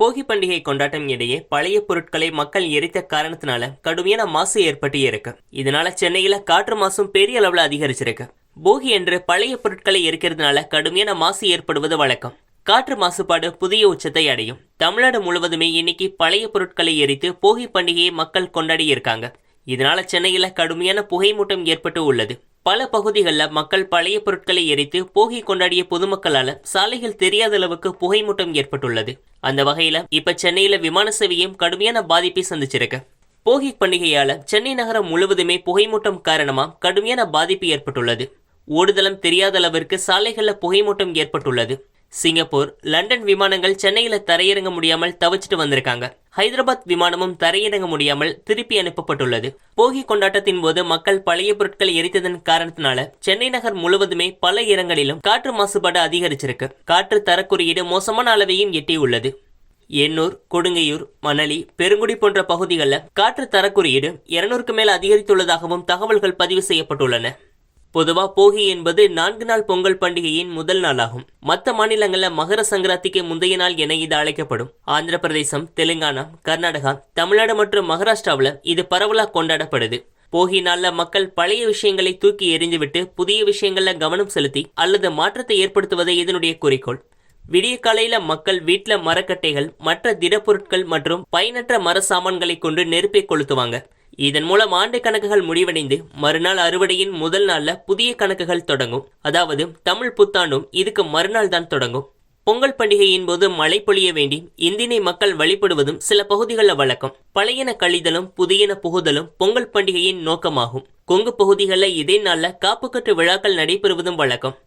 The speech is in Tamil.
போகி பண்டிகை கொண்டாட்டம் இடையே பழைய பொருட்களை மக்கள் எரித்த காரணத்தினால கடுமையான மாசு ஏற்பட்டு இருக்கு இதனால சென்னையில காற்று மாசும் பெரிய அளவுல அதிகரிச்சிருக்கு. போகி என்று பழைய பொருட்களை எரிக்கிறதுனால கடுமையான மாசு ஏற்படுவது வழக்கம். காற்று மாசுபாடு புதிய உச்சத்தை அடையும். தமிழ்நாடு முழுவதுமே இன்னைக்கு பழைய பொருட்களை எரித்து போகி பண்டிகையை மக்கள் கொண்டாடி இருக்காங்க. இதனால சென்னையில் கடுமையான புகைமூட்டம் ஏற்பட்டு உள்ளது. பல பகுதிகளில் மக்கள் பழைய பொருட்களை எரித்து போகி கொண்டாடிய பொதுமக்களால் சாலைகள் தெரியாத அளவுக்கு புகைமூட்டம் ஏற்பட்டுள்ளது. அந்த வகையில இப்ப சென்னையில விமான சேவையும் கடுமையான பாதிப்பை சந்திச்சிருக்கு. போகி பண்டிகையால சென்னை நகரம் முழுவதுமே புகைமூட்டம் காரணமா கடுமையான பாதிப்பு ஏற்பட்டுள்ளது. ஓடுதளம் தெரியாத அளவிற்கு சாலைகளில் புகைமூட்டம் ஏற்பட்டுள்ளது. சிங்கப்பூர் லண்டன் விமானங்கள் சென்னையில் தரையிறங்க முடியாமல் தவிச்சிட்டு வந்திருக்காங்க. ஹைதராபாத் விமானமும் தரையிறங்க முடியாமல் திருப்பி அனுப்பப்பட்டுள்ளது. போகி கொண்டாட்டத்தின் போது மக்கள் பழைய பொருட்களை எரித்ததன் காரணத்தினால சென்னை நகர் முழுவதுமே பல இடங்களிலும் காற்று மாசுபாடு அதிகரிச்சிருக்கு. காற்று தரக்குறியீடு மோசமான அளவையும் எட்டியுள்ளது. எண்ணூர் கொடுங்கையூர் மணலி பெருங்குடி போன்ற பகுதிகளில் காற்று தரக்குறியீடு இருநூறுக்கு மேல் அதிகரித்துள்ளதாகவும் தகவல்கள் பதிவு செய்யப்பட்டுள்ளன. பொதுவா போகி என்பது நான்கு நாள் பொங்கல் பண்டிகையின் முதல் நாளாகும். மற்ற மாநிலங்களில் மகர சங்கராந்திக்கு முந்தைய நாள் என இது அழைக்கப்படும். ஆந்திர பிரதேசம் தெலுங்கானா கர்நாடகா தமிழ்நாடு மற்றும் மகாராஷ்டிராவில் இது பரவலாக கொண்டாடப்படுது. போகி நாளில் மக்கள் பழைய விஷயங்களை தூக்கி எறிந்துவிட்டு புதிய விஷயங்களில் கவனம் செலுத்தி அல்லது மாற்றத்தை ஏற்படுத்துவதே இதனுடைய குறிக்கோள். விடிய காலையில மக்கள் வீட்டில் மரக்கட்டைகள் மற்ற திடப்பொருட்கள் மற்றும் பயனற்ற மர சாமான்களை கொண்டு நெருப்பை கொளுத்துவாங்க. இதன் மூலம் ஆண்டு கணக்குகள் முடிவடைந்து மறுநாள் அறுவடையின் முதல் நாள்ல புதிய கணக்குகள் தொடங்கும். அதாவது தமிழ் புத்தாண்டும் இதுக்கு மறுநாள் தான் தொடங்கும். பொங்கல் பண்டிகையின் போது மழை பொழிய வேண்டி இந்தினை மக்கள் வழிபடுவதும் சில பகுதிகளில் வழக்கம். பழையன கழிதலும் புதியன புகுதலும் பொங்கல் பண்டிகையின் நோக்கமாகும். கொங்கு பகுதிகளில் இதே நாளில் காப்புக்கட்டு விழாக்கள் நடைபெறுவதும் வழக்கம்.